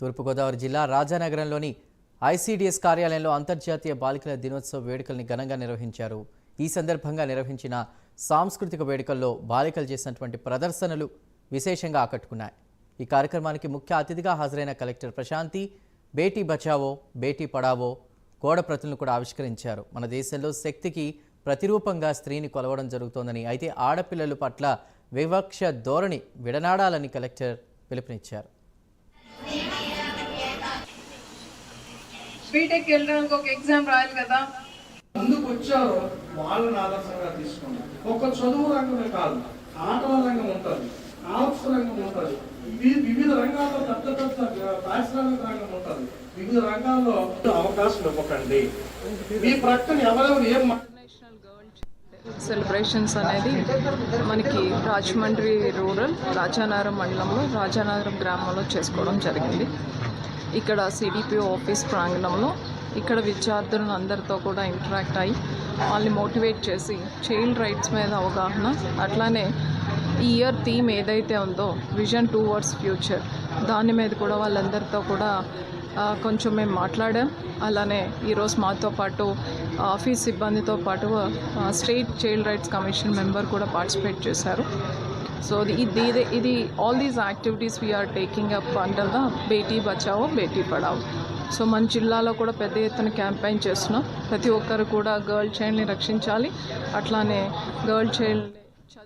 తూర్పుగోదావరి జిల్లా రాజానగరంలోని ఐసీడీఎస్ కార్యాలయంలో అంతర్జాతీయ బాలికల దినోత్సవ వేడుకల్ని ఘనంగా నిర్వహించారు. ఈ సందర్భంగా నిర్వహించిన సాంస్కృతిక వేడుకల్లో బాలికలు చేసినటువంటి ప్రదర్శనలు విశేషంగా ఆకట్టుకున్నాయి. ఈ కార్యక్రమానికి ముఖ్య అతిథిగా హాజరైన కలెక్టర్ ప్రశాంతి బేటీ బచావో బేటీ పడావో గోడ ప్రతులను కూడా ఆవిష్కరించారు. మన దేశంలో శక్తికి ప్రతిరూపంగా స్త్రీని కొలవడం జరుగుతోందని అయితే ఆడపిల్లల పట్ల వివక్ష ధోరణి విడనాడాలని కలెక్టర్ పిలుపునిచ్చారు. బీటెక్ వెళ్ళడానికి ఒక ఎగ్జామ్ రాయాలి కదా. ముందుకు వచ్చారో వాళ్ళని ఆదర్శంగా తీసుకోండి. ఒక చదువు రంగమే కాదు ఆటల రంగం ఉంటుంది ఆర్ట్స్ రంగం ఉంటుంది వివిధ రంగాల్లో పెద్ద పెద్ద పారిశ్రామిక రంగం ఉంటుంది. వివిధ రంగాల్లో అవకాశం ఇవ్వకండి. మీ ప్రక్కన ఎవరెవరు ఏం సెలబ్రేషన్స్ అనేది మనకి రాజమండ్రి రూరల్ రాజానగరం మండలంలో రాజానగరం గ్రామంలో చేసుకోవడం జరిగింది. ఇక్కడ సిడిపిఓ ఆఫీస్ ప్రాంగణంలో ఇక్కడ విద్యార్థులను అందరితో కూడా ఇంటరాక్ట్ అయ్యి వాళ్ళని మోటివేట్ చేసి చైల్డ్ రైట్స్ మీద అవగాహన అట్లానే ఈ ఇయర్ థీమ్ ఏదైతే ఉందో విజన్ టూ వర్డ్స్ ఫ్యూచర్ దాని మీద కూడా వాళ్ళందరితో కూడా కొంచెం మేము మాట్లాడాం. అలానే ఈరోజు మాతో పాటు ఆఫీస్ సిబ్బందితో పాటు state child rights commission member కూడా పార్టిసిపేట్ చేశారు. సో ఇది ఇది ఇది all these activities we are taking up under the Beti Bachao Beti Padhao so మన జిల్లాలో కూడా పెద్ద ఎత్తున క్యాంపెయిన్ చేస్తున్నాం. ప్రతి ఒక్కరు కూడా గర్ల్ చైల్డ్ని రక్షించాలి. అట్లానే గర్ల్ చైల్డ్